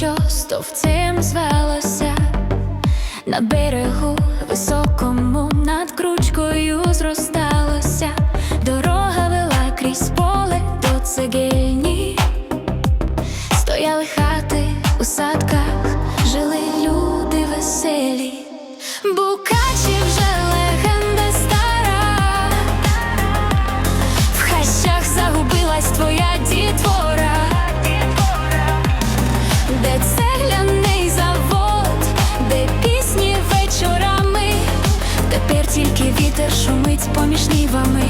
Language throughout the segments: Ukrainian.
що стовцем звелося на берегу високому над кручкою зросталося. Дорога вела крізь поле до цегельні. Стояли хати у садках, вітер поміж нівами.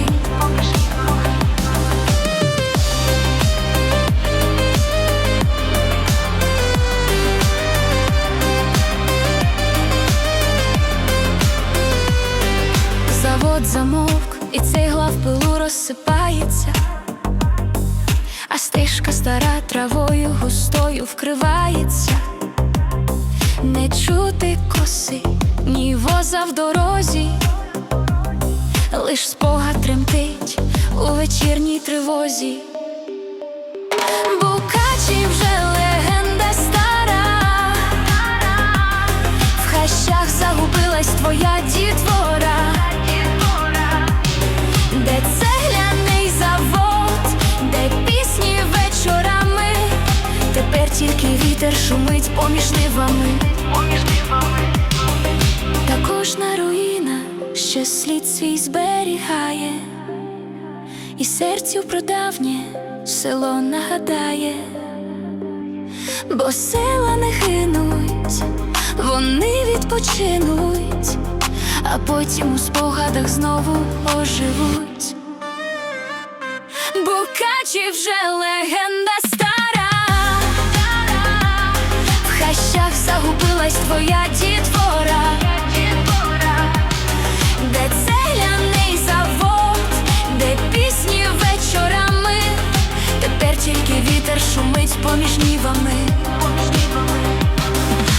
Завод замовк, і цегла в пилу розсипається, а стежка стара травою густою вкривається, не чути коси, ні воза в дорозі, лиш спогад тремтить у вечірній тривозі. Букачі вже легенда стара, в хащах загубилась твоя дітвора, де цегляний завод, де пісні вечорами, тепер тільки вітер шумить поміж нивами. Слід свій зберігає, і серцю про давнє село нагадає. Бо села не гинуть, вони відпочинуть, а потім у спогадах знову оживуть. Букачі вже легенда стара, в хащах загубилась твоя дітвора, поміж нівами.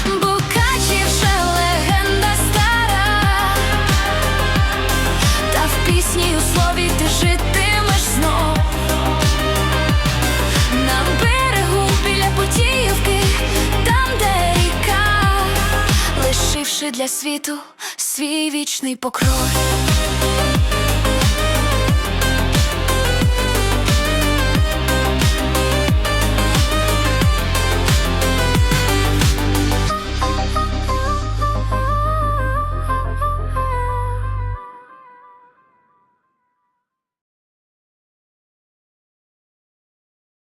Букачі вже легенда стара, та в пісні у слові ти житимеш знов. На берегу біля Путіївки, там, де ріка, лишивши для світу свій вічний покрой.